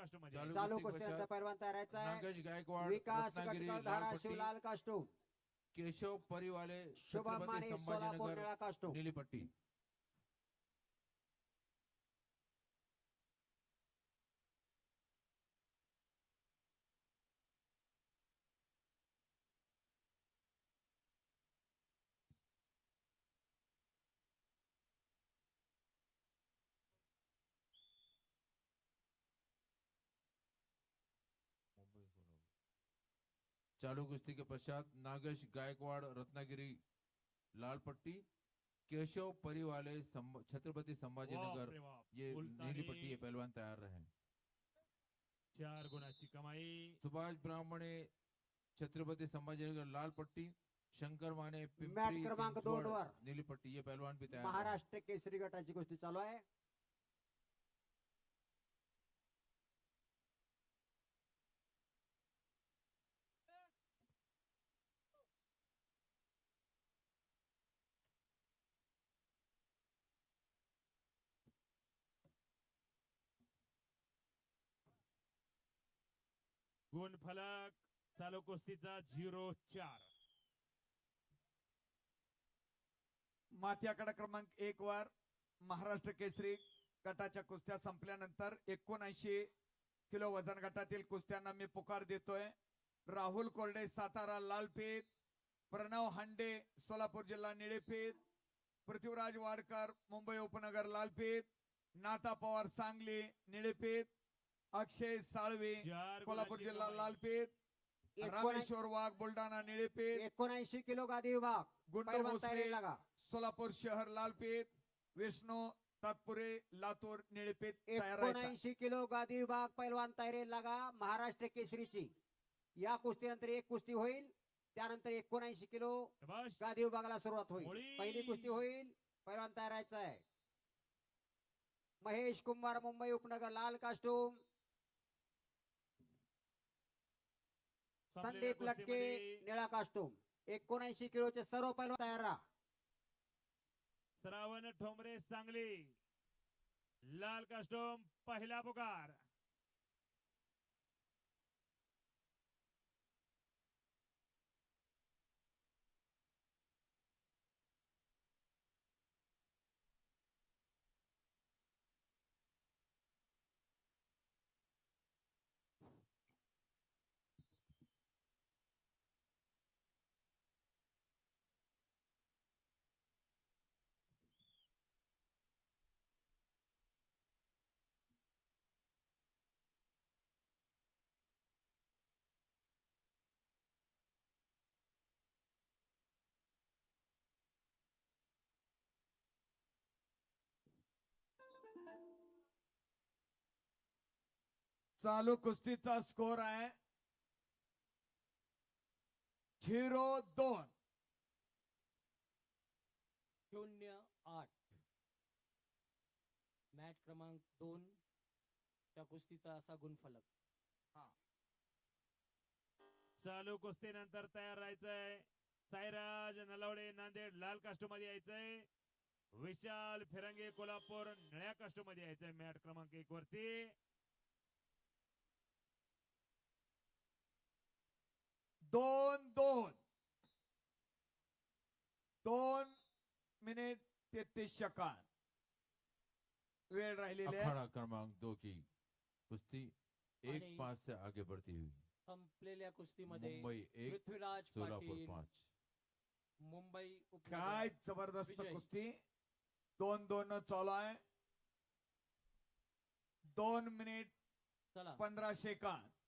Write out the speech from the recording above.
मध्ये चालू चालू कुस्ती कुस्तीनंतर पैलवान तयार आहे. नागेश गायकवाड विकास रत्नागिरी केशव परिवाले शुभम छत्रपती माने सोलापूर संभाजीनगर निळा पट्टी. चालू कुश्ती के पश्चात नागेश गायकवाड़ रत्नागिरी लाल पट्टी केशव परिवाले छत्रपति संभाजीनगर बाप रे बाप. ये नीली पट्टी ये पहलवान तैयार रहे चार गुणाची कमाई सुभाष ब्राह्मणे छत्रपति संभाजीनगर लाल पट्टी शंकर माने पिंपरी. नीली पट्टी ये पहलवान भी तैयार. महाराष्ट्र केसरी गटाची कुस्ती चालू आहे गुणफलक चालू कुस्तीचा झिरो चार. माथ्याकडा क्रमांक एक वर महाराष्ट्र केसरी गटाच्या कुस्त्या संपल्यानंतर एकोणऐंशी किलो वजन गटातील कुस्त्यांना मी पुकार देतोय. राहुल कोरडे सातारा लालपेठ प्रणव हांडे सोलापूर जिल्हा निळेपेठ पृथ्वीराज वाडकर मुंबई उपनगर लालपेठ नाता पवार सांगली निळेपेठ अक्षय साळवे कोल्हापूर जिल्हा. लालपेठ एकोणऐंशी रामेश्वर वाघ बुलढाणा निळेपेठ एकोणऐंशी किलो गादी विभाग. गुंडू भोसले सोलापूर शहर लालपेठ विष्णू तात्पुरे लातूर निळेपेठ. एकोणऐंशी किलो गादी विभाग पैलवान तयारी लागा. महाराष्ट्र केसरीची. या कुस्तीनंतर एक कुस्ती होईल. त्यानंतर एकोणऐंशी किलो. गादी विभागाला सुरुवात होईल. पहिली कुस्ती होईल. पैलवान तयार राहायचा आहे. महेश कुंभार मुंबई उपनगर लाल कास्टूम. संदीप लटके निळा कास्टूम एकोणऐंशी किलोचे सर्व पैलवान तयार राहा. श्रावण ठोंबरे सांगली. लाल कास्टोम पहिला पुकार. चालू कुस्तीचा स्कोर आहे. झिरो दोन. शून्य आठ. मॅच क्रमांक दोन त्या कुस्तीचा असा गुणफलक. चालू कुस्तीनंतर तयार राहायचंय. साईराज नलवडे नांदेड लाल कास्टोममध्ये यायचंय. विशाल फिरंगे कोल्हापूर निळ्या कास्टोममध्ये यायचंय मॅट क्रमांक एक वरती. दोन दोन. दोन मिनिट तेहतीस सेकंद. वेळ राहिलेली आहे. अखाड़ा क्रमांक दो की कुश्ती एक आणि- पांच से आगे बढ़ती हुई. संपलेल्या कुस्तीमध्ये मुंबई एक पृथ्वीराज सोलापुर पाटील. पांच. मुंबई काय उपनगर जबरदस्त विजय. कुस्ती. दोन दोन चालू आहे. दोन मिनिट चला. पंधरा सेकंद.